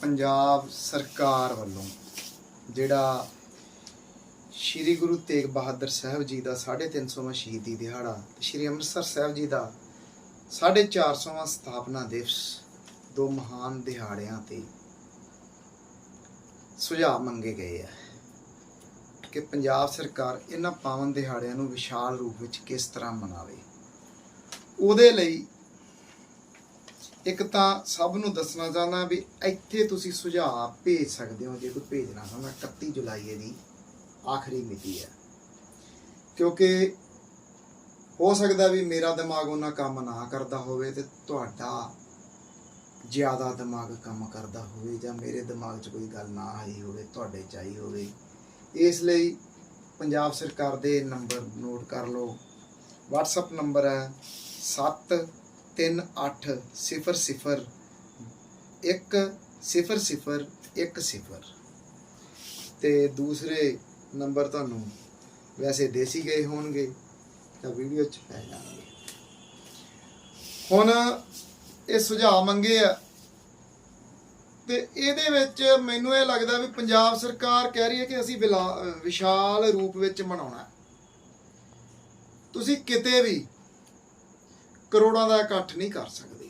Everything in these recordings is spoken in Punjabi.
ਪੰਜਾਬ ਸਰਕਾਰ ਵੱਲੋਂ ਜਿਹੜਾ ਸ੍ਰੀ ਗੁਰੂ ਤੇਗ ਬਹਾਦਰ ਸਾਹਿਬ ਜੀ ਦਾ 350ਵਾਂ ਸ਼ਹੀਦੀ ਦਿਹਾੜਾ ਤੇ ਸ੍ਰੀ ਅੰਮ੍ਰਿਤਸਰ ਸਾਹਿਬ ਜੀ ਦਾ 450ਵਾਂ ਸਥਾਪਨਾ ਦਿਵਸ ਦੋ ਮਹਾਨ ਦਿਹਾੜਿਆਂ ਤੇ ਸੁਝਾਅ ਮੰਗੇ ਗਏ ਆ ਕਿ ਪੰਜਾਬ ਸਰਕਾਰ ਇਹਨਾਂ ਪਾਵਨ ਦਿਹਾੜਿਆਂ ਨੂੰ ਵਿਸ਼ਾਲ ਰੂਪ ਵਿੱਚ ਕਿਸ ਤਰ੍ਹਾਂ ਮਨਾਵੇ। ਉਹਦੇ ਲਈ ਇੱਕ ਤਾਂ ਸਭ ਨੂੰ ਦੱਸਣਾ ਚਾਹੁੰਦਾ ਵੀ ਇੱਥੇ ਤੁਸੀਂ ਸੁਝਾਅ ਭੇਜ ਸਕਦੇ ਹੋ, ਜੇ ਕੋਈ ਭੇਜਣਾ ਹੋਵੇ 31 ਜੁਲਾਈ ਇਹਦੀ ਆਖਰੀ ਮਿਤੀ ਹੈ। ਕਿਉਂਕਿ ਹੋ ਸਕਦਾ ਵੀ ਮੇਰਾ ਦਿਮਾਗ ਉਹਨਾਂ ਕੰਮ ਨਾ ਕਰਦਾ ਹੋਵੇ ਤੇ ਤੁਹਾਡਾ ਜ਼ਿਆਦਾ ਦਿਮਾਗ ਕੰਮ ਕਰਦਾ ਹੋਵੇ ਜਾਂ ਮੇਰੇ ਦਿਮਾਗ 'ਚ ਕੋਈ ਗੱਲ ਨਾ ਆਈ ਹੋਵੇ, ਤੁਹਾਡੇ 'ਚ ਆਈ ਹੋਵੇ। ਇਸ ਲਈ ਪੰਜਾਬ ਸਰਕਾਰ ਦੇ ਨੰਬਰ ਨੋਟ ਕਰ ਲਓ। WhatsApp ਨੰਬਰ ਹੈ 73801010 ਤੇ ਦੂਸਰੇ ਨੰਬਰ ਤੁਹਾਨੂੰ ਵੈਸੇ ਦੇਸੀ ਗਏ ਹੋਣਗੇ, ਤਾਂ ਵੀਡੀਓ 'ਚ ਪੈ ਜਾਣਗੇ। ਹੁਣ ਇਹ ਸੁਝਾਅ ਮੰਗੇ ਆ, ਤੇ ਇਹਦੇ ਵਿੱਚ ਮੈਨੂੰ ਇਹ ਲੱਗਦਾ ਵੀ ਪੰਜਾਬ ਸਰਕਾਰ ਕਹਿ ਰਹੀ ਹੈ ਕਿ ਅਸੀਂ ਵਿਲਾ- ਵਿਸ਼ਾਲ ਰੂਪ ਵਿੱਚ ਮਨਾਉਣਾ ਤੁਸੀਂ ਕਿਤੇ ਵੀ ਕਰੋੜਾਂ ਦਾ ਇਕੱਠ ਨਹੀਂ ਕਰ ਸਕਦੇ।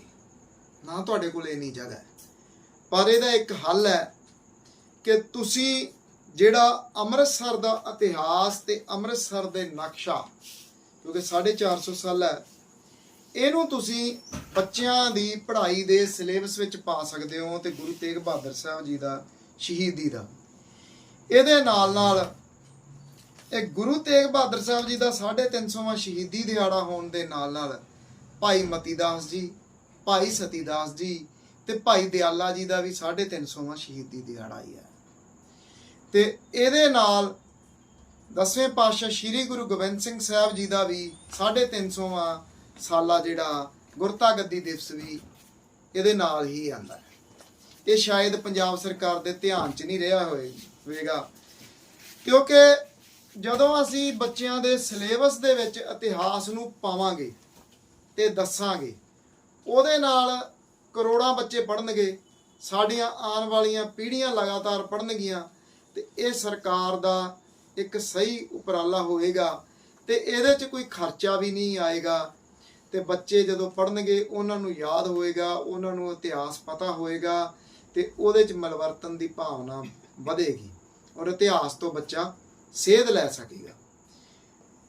ਨਾ ਤੁਹਾਡੇ ਕੋਲ ਇੰਨੀ ਜਗ੍ਹਾ ਹੈ। ਪਰ ਇਹਦਾ ਇੱਕ ਹੱਲ ਹੈ ਕਿ ਤੁਸੀਂ ਜਿਹੜਾ ਅੰਮ੍ਰਿਤਸਰ ਦਾ ਇਤਿਹਾਸ ਤੇ ਅੰਮ੍ਰਿਤਸਰ ਦੇ ਨਕਸ਼ਾ, ਕਿਉਂਕਿ 450 ਸਾਲ ਹੈ, ਇਹਨੂੰ ਤੁਸੀਂ ਬੱਚਿਆਂ ਦੀ ਪੜ੍ਹਾਈ ਦੇ ਸਿਲੇਬਸ ਵਿੱਚ ਪਾ ਸਕਦੇ ਹੋ ਤੇ ਗੁਰੂ ਤੇਗ ਬਹਾਦਰ ਸਾਹਿਬ ਜੀ ਦਾ ਸ਼ਹੀਦੀ ਦਾ। ਇਹਦੇ ਨਾਲ ਨਾਲ ਇਹ ਗੁਰੂ ਤੇਗ ਬਹਾਦਰ ਸਾਹਿਬ ਜੀ ਦਾ 350ਵਾਂ ਸ਼ਹੀਦੀ ਦਿਹਾੜਾ ਹੋਣ ਦੇ ਨਾਲ ਨਾਲ ਭਾਈ ਮਤੀਦਾਸ ਜੀ, ਭਾਈ ਸਤੀਦਾਸ ਜੀ ਤੇ ਭਾਈ ਦਿਆਲਾ ਜੀ ਦਾ ਵੀ 350ਵਾਂ ਸ਼ਹੀਦੀ ਦਿਹਾੜਾ ਹੀ ਹੈ। ਤੇ ਇਹਦੇ ਨਾਲ ਦਸਵੇਂ ਪਾਤਸ਼ਾਹ ਸ੍ਰੀ ਗੁਰੂ ਗੋਬਿੰਦ ਸਿੰਘ ਸਾਹਿਬ ਜੀ ਦਾ ਵੀ 350ਵਾਂ ਸਾਲਾ ਜਿਹੜਾ ਗੁਰਤਾ ਗੱਦੀ ਦਿਵਸ ਵੀ ਇਹਦੇ ਨਾਲ ਹੀ ਆਂਦਾ ਹੈ। ਇਹ ਸ਼ਾਇਦ ਪੰਜਾਬ ਸਰਕਾਰ ਦੇ ਧਿਆਨ 'ਚ ਨਹੀਂ ਰਿਹਾ ਹੋਏ, ਹੋਵੇਗਾ। ਕਿਉਂਕਿ ਜਦੋਂ ਅਸੀਂ ਬੱਚਿਆਂ ਦੇ ਸਿਲੇਬਸ ਦੇ ਵਿੱਚ ਇਤਿਹਾਸ ਨੂੰ ਪਾਵਾਂਗੇ ਤੇ ਦੱਸਾਂਗੇ। ਉਹਦੇ ਨਾਲ ਕਰੋੜਾਂ ਬੱਚੇ ਪੜਨਗੇ ਸਾਡੀਆਂ ਆਉਣ ਵਾਲੀਆਂ ਪੀੜ੍ਹੀਆਂ ਲਗਾਤਾਰ ਪੜਨਗੀਆਂ ਤੇ ਇਹ ਸਰਕਾਰ ਦਾ ਇੱਕ ਸਹੀ ਉਪਰਾਲਾ ਹੋਏਗਾ ਤੇ ਇਹਦੇ 'ਚ ਕੋਈ ਖਰਚਾ ਵੀ ਨਹੀਂ ਆਏਗਾ ਤੇ ਬੱਚੇ ਜਦੋਂ ਪੜਨਗੇ ਉਹਨਾਂ ਨੂੰ ਯਾਦ ਹੋਏਗਾ, ਉਹਨਾਂ ਨੂੰ ਇਤਿਹਾਸ ਪਤਾ ਹੋਏਗਾ ਤੇ ਉਹਦੇ 'ਚ ਮਲਵਰਤਨ ਦੀ ਭਾਵਨਾ ਵਧੇਗੀ ਔਰ ਇਤਿਹਾਸ ਤੋਂ ਬੱਚਾ ਸੇਧ ਲੈ ਸਕੇਗਾ।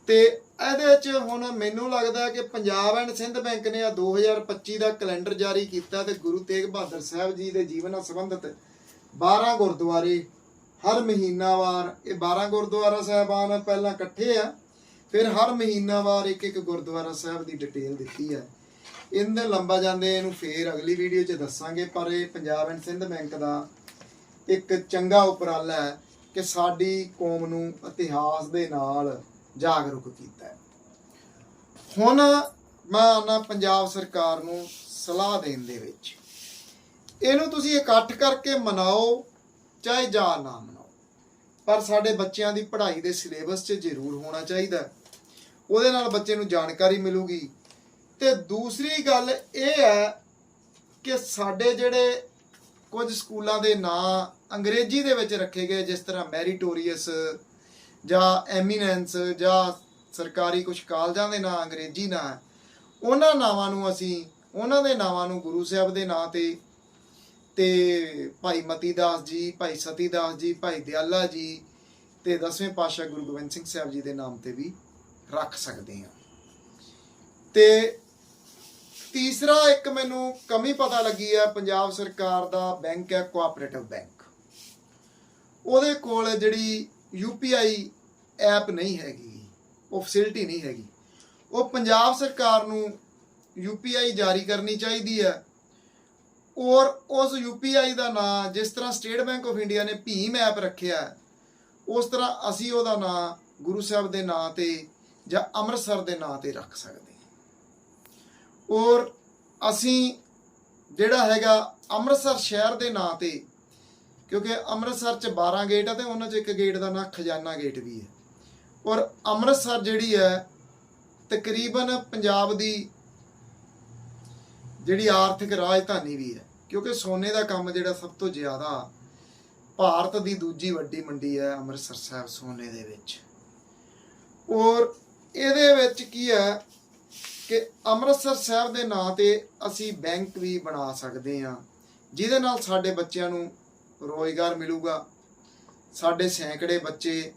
ਤੇ ਇਹਦੇ 'ਚ ਹੁਣ ਮੈਨੂੰ ਲੱਗਦਾ ਕਿ ਪੰਜਾਬ ਐਂਡ ਸਿੰਧ ਬੈਂਕ ਨੇ ਆ 2025 ਦਾ ਕੈਲੰਡਰ ਜਾਰੀ ਕੀਤਾ ਤੇ ਗੁਰੂ ਤੇਗ ਬਹਾਦਰ ਸਾਹਿਬ ਜੀ ਦੇ ਜੀਵਨ ਨਾਲ ਸੰਬੰਧਿਤ 12 ਗੁਰਦੁਆਰੇ ਹਰ ਮਹੀਨਾਵਾਰ, ਇਹ 12 ਗੁਰਦੁਆਰਾ ਸਾਹਿਬਾਨ ਪਹਿਲਾਂ ਇਕੱਠੇ ਆ, ਫਿਰ ਹਰ ਮਹੀਨਾਵਾਰ ਇੱਕ ਇੱਕ ਗੁਰਦੁਆਰਾ ਸਾਹਿਬ ਦੀ ਡਿਟੇਲ ਦਿੱਤੀ ਹੈ ਇਹਦੇ ਲੰਬਾ ਜਾਂਦੇ ਇਹਨੂੰ ਫੇਰ ਅਗਲੀ ਵੀਡੀਓ 'ਚ ਦੱਸਾਂਗੇ, ਪਰ ਇਹ ਪੰਜਾਬ ਐਂਡ ਸਿੰਧ ਬੈਂਕ ਦਾ ਇੱਕ ਚੰਗਾ ਉਪਰਾਲਾ ਹੈ ਕਿ ਸਾਡੀ ਕੌਮ ਨੂੰ ਇਤਿਹਾਸ ਦੇ ਨਾਲ ਜਾਗਰੂਕ ਕੀਤਾ ਹੈ। ਹੁਣ ਮੈਂ ਆਨਾ ਪੰਜਾਬ ਸਰਕਾਰ ਨੂੰ ਸਲਾਹ ਦੇਣ ਦੇ ਵਿੱਚ। ਇਹਨੂੰ ਤੁਸੀਂ ਇਕੱਠ ਕਰਕੇ ਮਨਾਓ, ਚਾਹੇ ਜਾਂ ਨਾ ਮਨਾਓ। ਪਰ ਸਾਡੇ ਬੱਚਿਆਂ ਦੀ ਪੜ੍ਹਾਈ ਦੇ ਸਿਲੇਬਸ 'ਚ ਜ਼ਰੂਰ ਹੋਣਾ ਚਾਹੀਦਾ ਉਹਦੇ ਨਾਲ ਬੱਚੇ ਨੂੰ ਜਾਣਕਾਰੀ ਮਿਲੂਗੀ। ਤੇ ਦੂਸਰੀ ਗੱਲ ਇਹ ਹੈ ਕਿ ਸਾਡੇ ਜਿਹੜੇ ਕੁਝ ਸਕੂਲਾਂ ਦੇ ਨਾਂ ਅੰਗਰੇਜ਼ੀ ਦੇ ਵਿੱਚ ਰੱਖੇ ਗਏ, ਜਿਸ ਤਰ੍ਹਾਂ ਮੈਰੀਟੋਰੀਅਸ ਜਾਂ ਐਮੀਨੈਂਸ ਜਾਂ ਸਰਕਾਰੀ ਕੁਝ ਕਾਲਜਾਂ ਦੇ ਨਾਂ, ਅੰਗਰੇਜ਼ੀ ਨਾਂ ਹੈ। ਉਹਨਾਂ ਨਾਵਾਂ ਨੂੰ ਅਸੀਂ, ਉਹਨਾਂ ਦੇ ਨਾਵਾਂ ਨੂੰ ਗੁਰੂ ਸਾਹਿਬ ਦੇ ਨਾਂ ਤੇ ਤੇ ਭਾਈ ਮਤੀ ਦਾਸ ਜੀ, ਭਾਈ ਸਤੀ ਦਾਸ ਜੀ, ਭਾਈ ਦਿਆਲਾ ਜੀ ਤੇ ਦਸਵੇਂ ਪਾਤਸ਼ਾਹ ਗੁਰੂ ਗੋਬਿੰਦ ਸਿੰਘ ਸਾਹਿਬ ਜੀ ਦੇ ਨਾਮ ਤੇ ਵੀ ਰੱਖ ਸਕਦੇ ਹਾਂ ਤੇ ਤੀਸਰਾ ਇੱਕ ਮੈਨੂੰ ਕਮੀ ਪਤਾ ਲੱਗੀ ਹੈ, ਪੰਜਾਬ ਸਰਕਾਰ ਦਾ ਬੈਂਕ ਹੈ ਕੋਆਪਰੇਟਿਵ ਬੈਂਕ ਉਹਦੇ ਕੋਲ ਜਿਹੜੀ ਯੂਪੀਆਈ ਐਪ ਨਹੀਂ ਹੈਗੀ, ਉਹ ਫੈਸਿਲਿਟੀ ਨਹੀਂ ਹੈਗੀ। ਉਹ ਪੰਜਾਬ ਸਰਕਾਰ ਨੂੰ ਯੂਪੀਆਈ ਜਾਰੀ ਕਰਨੀ ਚਾਹੀਦੀ ਹੈ। ਔਰ ਉਸ ਯੂਪੀਆਈ ਦਾ ਨਾਂ ਜਿਸ ਤਰ੍ਹਾਂ ਸਟੇਟ ਬੈਂਕ ਆਫ ਇੰਡੀਆ ਨੇ ਭੀਮ ਐਪ ਰੱਖਿਆ ਉਸ ਤਰ੍ਹਾਂ ਅਸੀਂ ਉਹਦਾ ਨਾਂ ਗੁਰੂ ਸਾਹਿਬ ਦੇ ਨਾਂ ਤੇ ਜਾਂ ਅੰਮ੍ਰਿਤਸਰ ਦੇ ਨਾਂ ਤੇ ਰੱਖ ਸਕਦੇ ਹਾਂ। ਔਰ ਅਸੀਂ ਜਿਹੜਾ ਹੈਗਾ ਅੰਮ੍ਰਿਤਸਰ ਸ਼ਹਿਰ ਦੇ ਨਾਂ ਤੇ, ਕਿਉਂਕਿ ਅੰਮ੍ਰਿਤਸਰ ਚ 12 ਗੇਟ ਆ ਤੇ ਉਹਨਾਂ ਚ ਇੱਕ ਗੇਟ ਦਾ ਨਾਂ ਖਜ਼ਾਨਾ ਗੇਟ ਵੀ ਹੈ। ਔਰ ਅੰਮ੍ਰਿਤਸਰ ਜਿਹੜੀ ਹੈ, ਤਕਰੀਬਨ ਪੰਜਾਬ ਦੀ ਜਿਹੜੀ ਆਰਥਿਕ ਰਾਜਧਾਨੀ ਵੀ ਹੈ, ਕਿਉਂਕਿ ਸੋਨੇ ਦਾ ਕੰਮ ਜਿਹੜਾ ਸਭ ਤੋਂ ਜ਼ਿਆਦਾ ਭਾਰਤ ਦੀ ਦੂਜੀ ਵੱਡੀ ਮੰਡੀ ਹੈ ਅੰਮ੍ਰਿਤਸਰ ਸਾਹਿਬ ਸੋਨੇ ਦੇ ਵਿੱਚ। ਔਰ ਇਹਦੇ ਵਿੱਚ ਕੀ ਹੈ ਕਿ ਅੰਮ੍ਰਿਤਸਰ ਸਾਹਿਬ ਦੇ ਨਾਂ ਤੇ ਅਸੀਂ ਬੈਂਕ ਵੀ ਬਣਾ ਸਕਦੇ ਹਾਂ, ਜਿਹਦੇ ਨਾਲ ਸਾਡੇ ਬੱਚਿਆਂ ਨੂੰ ਰੋਜ਼ਗਾਰ ਮਿਲੂਗਾ, ਸਾਡੇ ਸੈਂਕੜੇ ਬੱਚੇ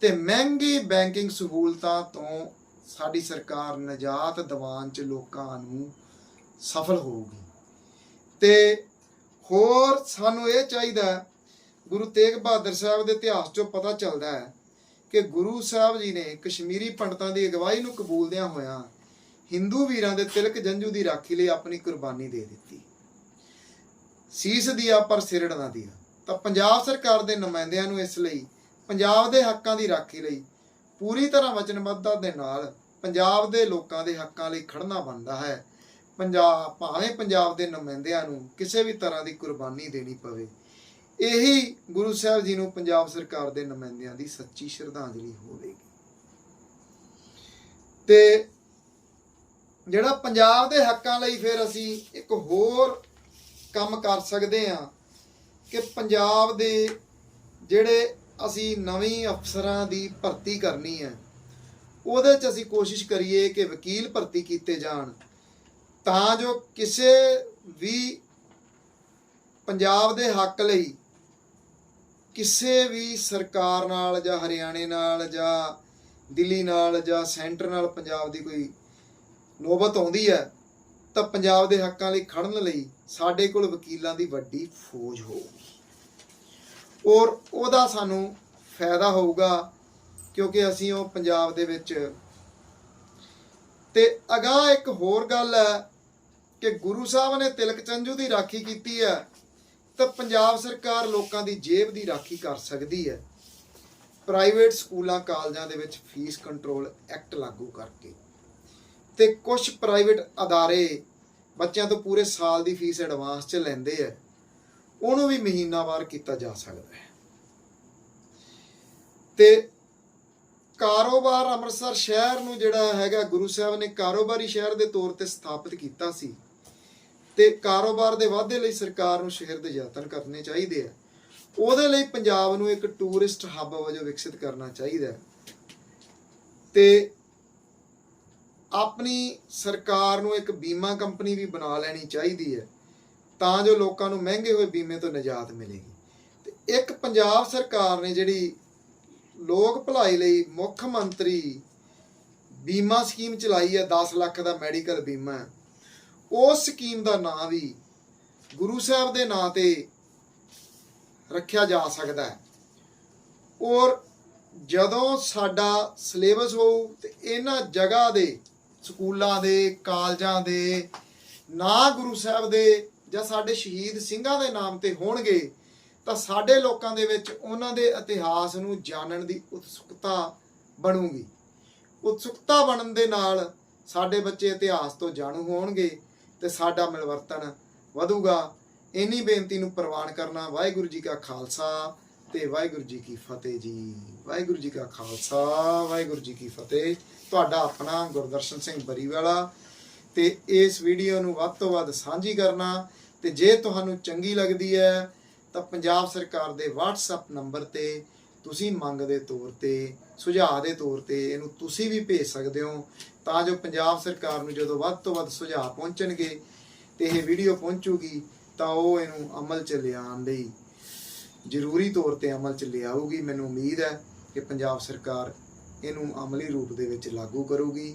ਤੇ ਮਹਿੰਗੀ ਬੈਂਕਿੰਗ ਸਹੂਲਤਾਂ ਤੋਂ ਸਾਡੀ ਸਰਕਾਰ ਨਜਾਤ ਦਿਵਾਉਣ ਚ ਲੋਕਾਂ ਨੂੰ ਸਫਲ ਹੋਊਗੀ। ਤੇ ਹੋਰ ਸਾਨੂੰ ਇਹ ਚਾਹੀਦਾ ਗੁਰੂ ਤੇਗ ਬਹਾਦਰ ਸਾਹਿਬ ਦੇ ਇਤਿਹਾਸ ਚੋਂ ਪਤਾ ਚੱਲਦਾ ਹੈ ਕਿ ਗੁਰੂ ਸਾਹਿਬ ਜੀ ਨੇ ਕਸ਼ਮੀਰੀ ਪੰਡਤਾਂ ਦੀ ਅਗਵਾਈ ਨੂੰ ਕਬੂਲਦਿਆਂ ਹੋਇਆਂ ਹਿੰਦੂ ਵੀਰਾਂ ਦੇ ਤਿਲਕ ਜੰਜੂ ਦੀ ਰਾਖੀ ਲਈ ਆਪਣੀ ਕੁਰਬਾਨੀ ਦੇ ਦਿੱਤੀ। ਸੀਸ ਦੀਆ ਪਰ ਸਿਰੜ ਨਾ ਦਿਆ। ਤਾਂ ਪੰਜਾਬ ਸਰਕਾਰ ਦੇ ਨੁਮਾਇੰਦਿਆਂ ਨੂੰ ਇਸ ਲਈ ਪੰਜਾਬ ਦੇ ਹੱਕਾਂ ਦੀ ਰਾਖੀ ਲਈ, ਪੂਰੀ ਤਰ੍ਹਾਂ ਵਚਨਬੱਧਤਾ ਦੇ ਨਾਲ ਪੰਜਾਬ ਦੇ ਲੋਕਾਂ ਦੇ ਹੱਕਾਂ ਲਈ ਖੜਨਾ ਬਣਦਾ ਹੈ। ਪੰਜਾਬ, ਭਾਵੇਂ ਪੰਜਾਬ ਦੇ ਨੁਮਾਇੰਦਿਆਂ ਨੂੰ ਕਿਸੇ ਵੀ ਤਰ੍ਹਾਂ ਦੀ ਕੁਰਬਾਨੀ ਦੇਣੀ ਪਵੇ, ਇਹੀ ਗੁਰੂ ਸਾਹਿਬ ਜੀ ਨੂੰ ਪੰਜਾਬ ਸਰਕਾਰ ਦੇ ਨੁਮਾਇੰਦਿਆਂ ਦੀ ਸੱਚੀ ਸ਼ਰਧਾਂਜਲੀ ਹੋਵੇਗੀ। ਤੇ ਜਿਹੜਾ ਪੰਜਾਬ ਦੇ ਹੱਕਾਂ ਲਈ ਫਿਰ ਅਸੀਂ ਇੱਕ ਹੋਰ ਕੰਮ ਕਰ ਸਕਦੇ ਹਾਂ ਕਿ ਪੰਜਾਬ ਦੇ ਜਿਹੜੇ ਅਸੀਂ ਨਵੀਂ ਅਫਸਰਾਂ ਦੀ ਭਰਤੀ ਕਰਨੀ ਹੈ। ਉਹਦੇ 'ਚ ਅਸੀਂ ਕੋਸ਼ਿਸ਼ ਕਰੀਏ ਕਿ ਵਕੀਲ ਭਰਤੀ ਕੀਤੇ ਜਾਣ। ਤਾਂ ਜੋ ਕਿਸੇ ਵੀ ਪੰਜਾਬ ਦੇ ਹੱਕ ਲਈ ਕਿਸੇ ਵੀ ਸਰਕਾਰ ਨਾਲ ਜਾਂ ਹਰਿਆਣੇ ਨਾਲ ਜਾਂ ਦਿੱਲੀ ਨਾਲ ਜਾਂ ਸੈਂਟਰ ਨਾਲ ਪੰਜਾਬ ਦੀ ਕੋਈ ਨੋਬਤ ਆਉਂਦੀ ਹੈ, ਤਾਂ ਪੰਜਾਬ ਦੇ ਹੱਕਾਂ ਲਈ ਖੜਨ ਲਈ ਸਾਡੇ ਕੋਲ ਵਕੀਲਾਂ ਦੀ ਵੱਡੀ ਫੌਜ ਹੋਊਗੀ। ਔਰ ਉਹਦਾ ਸਾਨੂੰ ਫਾਇਦਾ ਹੋਊਗਾ ਕਿਉਂਕਿ ਅਸੀਂ ਉਹ ਪੰਜਾਬ ਦੇ ਵਿੱਚ ਤੇ ਅਗਾਹ ਇੱਕ ਹੋਰ ਗੱਲ ਹੈ ਕਿ ਗੁਰੂ ਸਾਹਿਬ ਨੇ ਤਿਲਕ ਚੰਜੂ ਦੀ ਰਾਖੀ ਕੀਤੀ ਹੈ, ਤਾਂ ਪੰਜਾਬ ਸਰਕਾਰ ਲੋਕਾਂ ਦੀ ਜੇਬ ਦੀ ਰਾਖੀ ਕਰ ਸਕਦੀ ਹੈ। ਪ੍ਰਾਈਵੇਟ ਸਕੂਲਾਂ, ਕਾਲਜਾਂ ਦੇ ਵਿੱਚ ਫੀਸ ਕੰਟਰੋਲ ਐਕਟ ਲਾਗੂ ਕਰਕੇ। ਤੇ ਕੁਝ ਪ੍ਰਾਈਵੇਟ ਅਦਾਰੇ ਬੱਚਿਆਂ ਤੋਂ ਪੂਰੇ ਸਾਲ ਦੀ ਫੀਸ ਐਡਵਾਂਸ 'ਚ ਲੈਂਦੇ ਆ। ਉਹਨੂੰ ਵੀ ਮਹੀਨਾਵਾਰ ਕੀਤਾ ਜਾ ਸਕਦਾ ਹੈ। ਤੇ ਕਾਰੋਬਾਰ ਅੰਮ੍ਰਿਤਸਰ ਸ਼ਹਿਰ ਨੂੰ ਜਿਹੜਾ ਹੈਗਾ, ਗੁਰੂ ਸਾਹਿਬ ਨੇ ਕਾਰੋਬਾਰੀ ਸ਼ਹਿਰ ਦੇ ਤੌਰ ਤੇ ਸਥਾਪਿਤ ਕੀਤਾ ਸੀ। ਤੇ ਕਾਰੋਬਾਰ ਦੇ ਵਾਧੇ ਲਈ ਸਰਕਾਰ ਨੂੰ ਸ਼ਹਿਰ ਦੇ ਯਤਨ ਕਰਨੇ ਚਾਹੀਦੇ ਆ। ਉਹਦੇ ਲਈ ਪੰਜਾਬ ਨੂੰ ਇੱਕ ਟੂਰਿਸਟ ਹੱਬ ਵਜੋਂ ਵਿਕਸਿਤ ਕਰਨਾ ਚਾਹੀਦਾ ਤੇ ਆਪਣੀ ਸਰਕਾਰ ਨੂੰ ਇੱਕ ਬੀਮਾ ਕੰਪਨੀ ਵੀ ਬਣਾ ਲੈਣੀ ਚਾਹੀਦੀ ਹੈ। ਤਾਂ ਜੋ ਲੋਕਾਂ ਨੂੰ ਮਹਿੰਗੇ ਹੋਏ ਬੀਮੇ ਤੋਂ ਨਿਜਾਤ ਮਿਲੇਗੀ। ਤੇ ਇੱਕ ਪੰਜਾਬ ਸਰਕਾਰ ਨੇ ਜਿਹੜੀ ਲੋਕ ਭਲਾਈ ਲਈ ਮੁੱਖ ਮੰਤਰੀ ਬੀਮਾ ਸਕੀਮ ਚਲਾਈ ਹੈ 10 ਲੱਖ ਦਾ ਮੈਡੀਕਲ ਬੀਮਾ। ਉਸ ਸਕੀਮ ਦਾ ਨਾਂ ਵੀ ਗੁਰੂ ਸਾਹਿਬ ਦੇ ਨਾਂ ਤੇ ਰੱਖਿਆ ਜਾ ਸਕਦਾ ਹੈ। ਔਰ ਜਦੋਂ ਸਾਡਾ ਸਿਲੇਬਸ ਹੋਊ ਤੇ ਇਹਨਾਂ ਜਗ੍ਹਾ ਦੇ, ਸਕੂਲਾਂ ਦੇ, ਕਾਲਜਾਂ ਦੇ, ਨਾ ਗੁਰੂ ਸਾਹਿਬ ਦੇ ਜਾਂ ਸਾਡੇ ਸ਼ਹੀਦ ਸਿੰਘਾਂ ਦੇ ਨਾਮ ਤੇ ਹੋਣਗੇ, ਤਾਂ ਸਾਡੇ ਲੋਕਾਂ ਦੇ ਵਿੱਚ ਉਹਨਾਂ ਦੇ ਇਤਿਹਾਸ ਨੂੰ ਜਾਣਨ ਦੀ ਉਤਸੁਕਤਾ ਬਣੂਗੀ। ਉਤਸੁਕਤਾ ਬਣਨ ਦੇ ਨਾਲ ਸਾਡੇ ਬੱਚੇ ਇਤਿਹਾਸ ਤੋਂ ਜਾਣੂ ਹੋਣਗੇ ਤੇ ਸਾਡਾ ਮਿਲਵਰਤਨ ਵਧੂਗਾ। ਇੰਨੀ ਬੇਨਤੀ ਨੂੰ ਪ੍ਰਵਾਨ ਕਰਨਾ ਵਾਹਿਗੁਰੂ ਜੀ ਕਾ ਖਾਲਸਾ ਤੇ ਵਾਹਿਗੁਰੂ ਜੀ ਕੀ ਫਤਿਹ ਜੀ। ਵਾਹਿਗੁਰੂ ਜੀ ਕਾ ਖਾਲਸਾ, ਵਾਹਿਗੁਰੂ ਜੀ ਕੀ ਫਤਿਹ। ਤੁਹਾਡਾ ਆਪਣਾ ਗੁਰਦਰਸ਼ਨ ਸਿੰਘ ਬਰੀਵਾਲਾ ਤੇ ਇਸ ਵੀਡੀਓ ਨੂੰ ਵੱਧ ਤੋਂ ਵੱਧ ਸਾਂਝੀ ਕਰਨਾ ਤੇ ਜੇ ਤੁਹਾਨੂੰ ਚੰਗੀ ਲੱਗਦੀ ਹੈ, ਤਾਂ ਪੰਜਾਬ ਸਰਕਾਰ ਦੇ WhatsApp ਨੰਬਰ ਤੇ ਤੁਸੀਂ ਮੰਗ ਦੇ ਤੌਰ ਤੇ, ਸੁਝਾਅ ਦੇ ਤੌਰ ਤੇ ਇਹਨੂੰ ਤੁਸੀਂ ਵੀ ਭੇਜ ਸਕਦੇ ਹੋ। ਤਾਂ ਜੋ ਪੰਜਾਬ ਸਰਕਾਰ ਨੂੰ ਜਦੋਂ ਵੱਧ ਤੋਂ ਵੱਧ ਸੁਝਾਅ ਪਹੁੰਚਣਗੇ ਤੇ ਇਹ ਵੀਡੀਓ ਪਹੁੰਚੂਗੀ, ਤਾਂ ਉਹ ਇਹਨੂੰ ਅਮਲ ਚ ਲਿਆਉਣ ਲਈ ਜ਼ਰੂਰੀ ਤੌਰ ਤੇ ਅਮਲ ਚ ਲਿਆਊਗੀ। ਮੈਨੂੰ ਉਮੀਦ ਹੈ ਕਿ ਪੰਜਾਬ ਸਰਕਾਰ ਇਹਨੂੰ ਅਮਲੀ ਰੂਪ ਦੇ ਵਿੱਚ ਲਾਗੂ ਕਰੂਗੀ।